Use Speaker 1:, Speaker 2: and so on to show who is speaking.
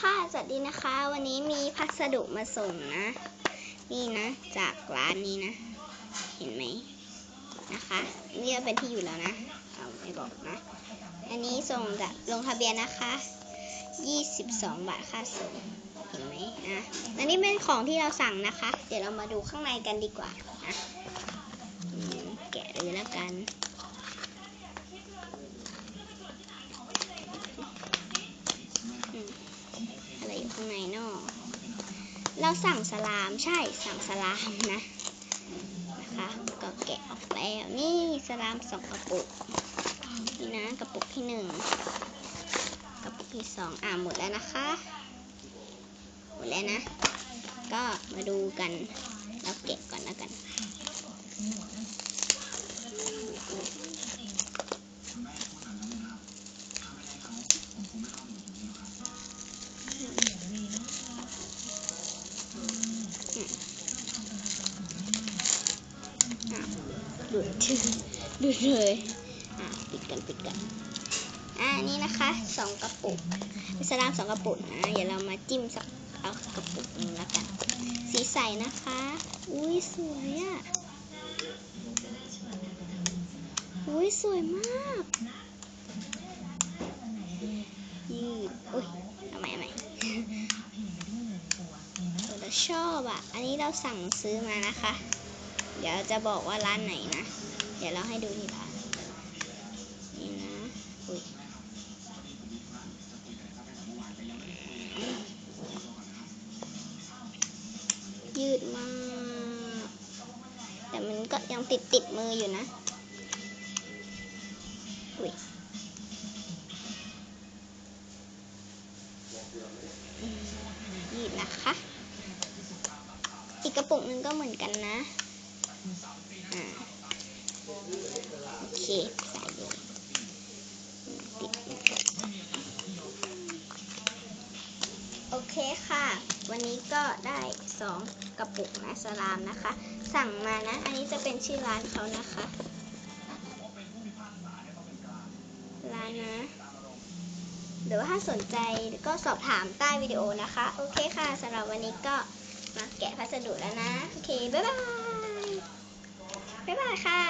Speaker 1: ค่ะสวัสดีนะคะ วันนี้มีพัสดุมาส่งนะ นี่นะ จากร้านนี้นะ เห็นไหมนะคะนี่ก็เป็นที่อยู่แล้วนะเอาไม่บอกนะ อันนี้ส่งจากลงทะเบียนนะคะ 22 บาทค่าส่งเห็นไหมนะอันนี้เป็นของที่เราสั่งนะคะ เดี๋ยวเรามาดูข้างในกันดีกว่านะแกะเลยแล้วกัน อืมอะไรอยู่ ข้างในเนอะเราสั่งสลามใช่สั่งสลามนะนะคะ ก็แกะออกแล้วนี่สลามสองกระปุกนี่นะกระปุกที่หนึ่งกระปุกที่สองอ่าหมดแล้วนะคะ หมดแล้วนะ ก็มาดูกันเราแกะก่อนแล้วกัน อะ ดูดดูดเลยอะปิดกันปิดกันอ่านี่นะคะสองกระปุกเป็นสลามสองกระปุกนะเดี๋ยวเรามาจิ้มสักเอากระปุกนึงแล้วกัน สีใสนะคะ อุ้ยสวยอะอุ้ยสวยมากยืดอุ้ยเอาใหม่เอาใหม่เราชอบอะ อันนี้เราสั่งซื้อมานะคะ เดี๋ยวจะบอกว่าร้านไหนนะ เดี๋ยวเราให้ดูที่ร้านนี่นะอุ้ยยืดมาก แต่มันก็ยังติดติดมืออยู่นะอุ้ยอืมยืดนะคะ อีกกระปุกนึงก็เหมือนกันนะ อ่า โอ เคใส่เลยปิดโอเคค่ะ วันนี้ก็ได้สองกระปุกนะสลามนะคะ สั่งมานะ อันนี้จะเป็นชื่อร้านเขานะคะ ร้านนะหรือว่าถ้าสนใจก็สอบถามใต้วิดีโอนะคะ โอเคค่ะสำหรับวันนี้ก็มาแกะพัสดุแล้วนะ โอเค บ๊ายบาย บ๊ายบายค่ะ